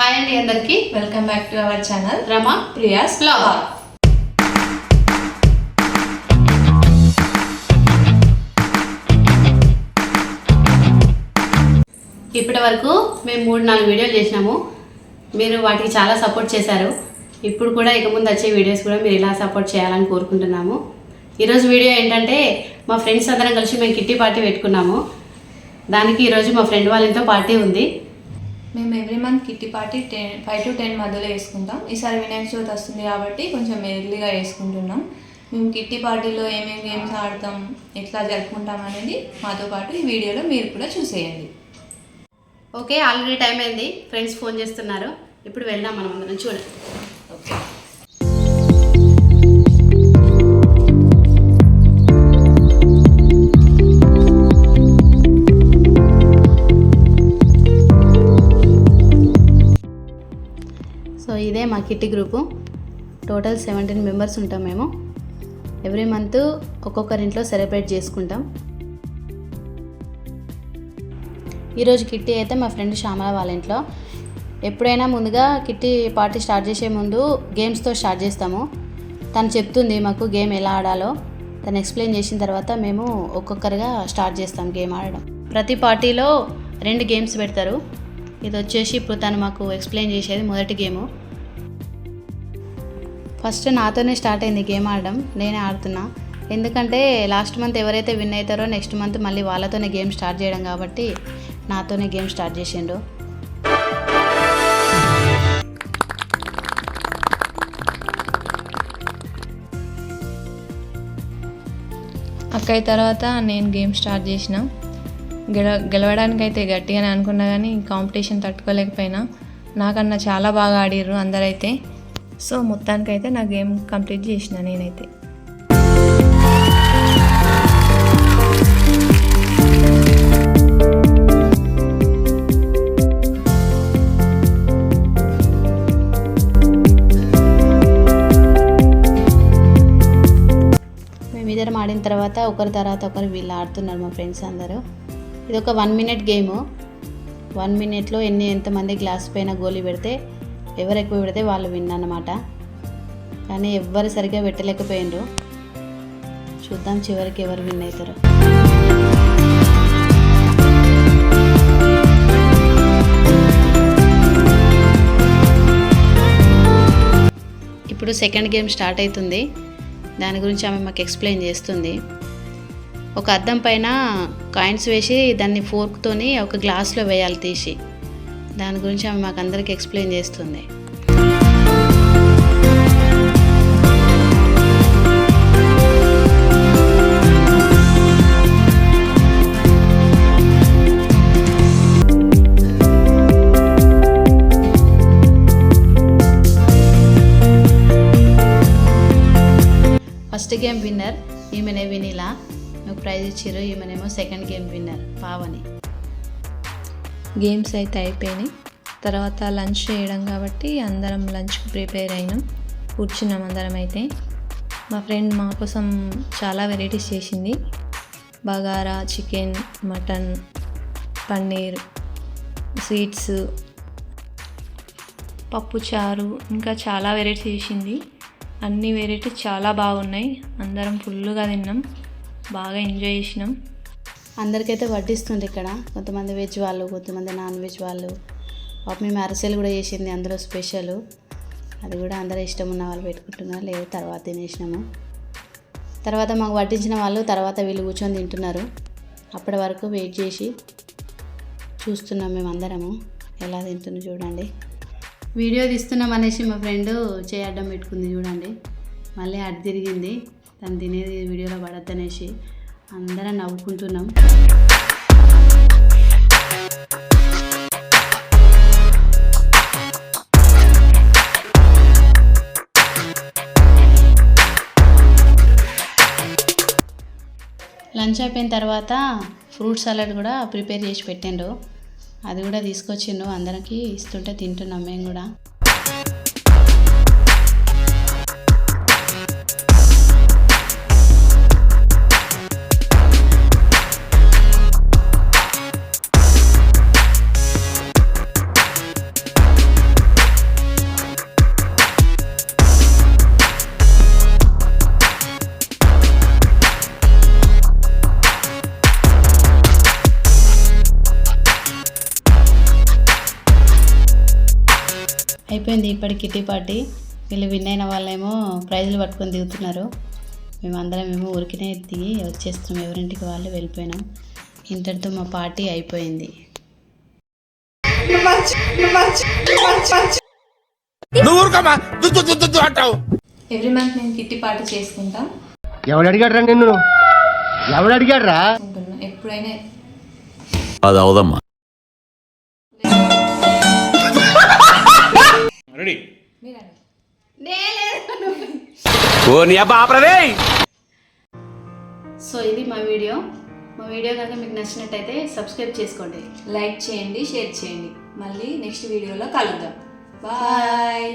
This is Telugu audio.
హాయ్ అండి అందరికి. Welcome back to our channel. Rama Priya's Vlog. ఇప్పటి వరకు మేము మూడు నాలుగు వీడియోలు చేసినాము. మీరు వాటికి చాలా సపోర్ట్ చేశారు. ఇప్పుడు కూడా ఇక ముందు వచ్చే వీడియోస్ కూడా మీరు ఇలా సపోర్ట్ చేయాలని కోరుకుంటున్నాము. ఈరోజు వీడియో ఏంటంటే మా ఫ్రెండ్స్ అందరం కలిసి మేము కిట్టి పార్టీ పెట్టుకున్నాము. దానికి ఈరోజు మా ఫ్రెండ్ వాళ్ళ ఇంట్లో పార్టీ ఉంది. మేము every month kitty party ten five to ten మధ్యలో వేసుకుంటాం. ఈసారి వినాయక చవితి వస్తుంది కాబట్టి కొంచెం ఎర్లీగా వేసుకుంటున్నాం. మేము కిట్టి పార్టీలో ఏమేమి గేమ్స్ ఆడతాం ఎట్లా జరుపుకుంటాం అనేది మాతో పాటు ఈ వీడియోలో మీరు కూడా చూసేయండి. ఓకే ఆల్రెడీ టైం అయింది. ఫ్రెండ్స్ ఫోన్ చేస్తున్నారు. ఇప్పుడు వెళ్దాం మనం అందరం చూడండి సో ఇదే మా kitty group. Total seventeen members ఉంటాం మేము. ఎవ్రీ మంత్ ఒక్కొక్కరింట్లో సెలబ్రేట్ చేసుకుంటాం. ఈరోజు కిట్టి అయితే మా ఫ్రెండ్ శ్యామల వాళ్ళ ఇంట్లో. ఎప్పుడైనా ముందుగా కిట్టి పార్టీ స్టార్ట్ చేసే ముందు గేమ్స్తో స్టార్ట్ చేస్తాము. తను చెప్తుంది మాకు గేమ్ ఎలా ఆడాలో. తను ఎక్స్ప్లెయిన్ చేసిన తర్వాత మేము ఒక్కొక్కరిగా స్టార్ట్ చేస్తాం గేమ్ ఆడడం. ప్రతి పార్టీలో రెండు గేమ్స్ పెడతారు. ఇది వచ్చేసి ఇప్పుడు తను మాకు ఎక్స్ప్లెయిన్ చేసేది మొదటి గేము ఫస్ట్ నాతోనే స్టార్ట్ అయింది గేమ్ ఆడడం. నేనే ఆడుతున్నా. ఎందుకంటే లాస్ట్ మంత్ ఎవరైతే విన్ అవుతారో నెక్స్ట్ మంత్ మళ్ళీ వాళ్ళతోనే గేమ్ స్టార్ట్ చేయడం కాబట్టి నాతోనే గేమ్ స్టార్ట్ చేసిండు అక్కయ్య తర్వాత నేను గేమ్ స్టార్ట్ చేసిన. గెల గెలవడానికి అయితే గట్టిగానే అనుకున్నా కానీ కాంపిటీషన్ తట్టుకోలేకపోయినా. నాకన్నా చాలా బాగా ఆడిర్రు అందరైతే. సో మొత్తానికైతే నా గేమ్ కంప్లీట్ చేసిన నేనైతే. మేమిద్దరం ఆడిన తర్వాత ఒకరి తర్వాత ఒకరు వీళ్ళు ఆడుతున్నారు మా ఫ్రెండ్స్ అందరూ. ఇది ఒక వన్ మినిట్ గేమ్. వన్ మినిట్లో ఎన్ని ఎంతమంది గ్లాస్ పైన గోలీ పెడితే ఎవరు ఎక్కువ పెడితే వాళ్ళు విన్ అన్నమాట. కానీ ఎవ్వరు సరిగ్గా పెట్టలేకపోయిండ్రు చూద్దాం చివరికి ఎవరు విన్ అవుతారు. ఇప్పుడు సెకండ్ గేమ్ స్టార్ట్ అవుతుంది. దాని గురించి ఆమె మాకు ఎక్స్ప్లెయిన్ చేస్తుంది. ఒక అద్దం పైన కాయిన్స్ వేసి దాన్ని ఫోర్క్తోని ఒక గ్లాస్లో వేయాలి తీసి. దాని గురించి ఆమె మాకు అందరికి ఎక్స్ప్లెయిన్ చేస్తుంది. ఫస్ట్ గేమ్ విన్నర్ ఈమెనే వినిలా. నాకు ప్రైజ్ ఇచ్చారు ఈమెనేమో second game winner Pavani. Games అయితే అయిపోయినాయి. తర్వాత లంచ్ చేయడం కాబట్టి అందరం లంచ్కి ప్రిపేర్ అయినాం. కూర్చున్నాం అందరం అయితే. మా ఫ్రెండ్ మా కోసం చాలా వెరైటీస్ చేసింది. Bagara chicken mutton paneer sweets పప్పు చారు ఇంకా చాలా వెరైటీస్ చేసింది. అన్ని వెరైటీస్ చాలా బాగున్నాయి. అందరం ఫుల్గా తిన్నాం. బాగా ఎంజాయ్ చేసినాం. అందరికైతే వడ్డిస్తుంది ఇక్కడ. కొంతమంది వెజ్ వాళ్ళు కొంతమంది నాన్ వెజ్ వాళ్ళు. పాపం మేము అరిసెలు కూడా చేసింది అందులో స్పెషల్. అది కూడా అందరూ ఇష్టం ఉన్న వాళ్ళు పెట్టుకుంటున్నారు. లేదు తర్వాత తినేసినాము. తర్వాత మాకు వడ్డించిన వాళ్ళు తర్వాత వీళ్ళు కూర్చొని తింటున్నారు. అప్పటి వరకు వెయిట్ చేసి చూస్తున్నాం మేము అందరము. ఎలా తింటుందో చూడండి. వీడియో తీస్తున్నాం అనేసి మా ఫ్రెండ్ చేయడం పెట్టుకుంది చూడండి. మళ్ళీ అడ్డు తిరిగింది. తను తినేది వీడియోలో పడద్దనేసి అందరం నవ్వుకుంటున్నాం. లంచ్ అయిపోయిన తర్వాత ఫ్రూట్ సలాడ్ కూడా ప్రిపేర్ చేసి పెట్టిండు. అది కూడా తీసుకొచ్చిండు. అందరికీ ఇస్తుంటే తింటున్నాం మేము కూడా. అయిపోయింది ఇప్పటి కిట్టి పార్టీ. వీళ్ళు విన్ అయిన వాళ్ళేమో ప్రైజులు పట్టుకొని దిగుతున్నారు. మేమందరం ఏమో ఊరికినే దిగి వచ్చేస్తున్నాం. ఎవరింటికి వాళ్ళు వెళ్ళిపోయినాం. ఇంతటితో మా పార్టీ అయిపోయింది. ఎవ్రీ మంత్ మేము కిట్టి పార్టీ చేసుకుంటాం. ఎవడు అడిగాడ్రా నిన్ను? ఎవడు అడిగాడ్రా? అనుకుంటున్నా ఎప్పుడైనా అది అవదమ్మా. రెడీ మీరండి. ఓ నీ సో ఇది మా వీడియో. మా వీడియో కనుక మీకు నచ్చినట్టయితే సబ్స్క్రైబ్ చేసుకోండి. లైక్ చేయండి షేర్ చేయండి. మళ్ళీ నెక్స్ట్ వీడియోలో కలుద్దాం. బాయ్.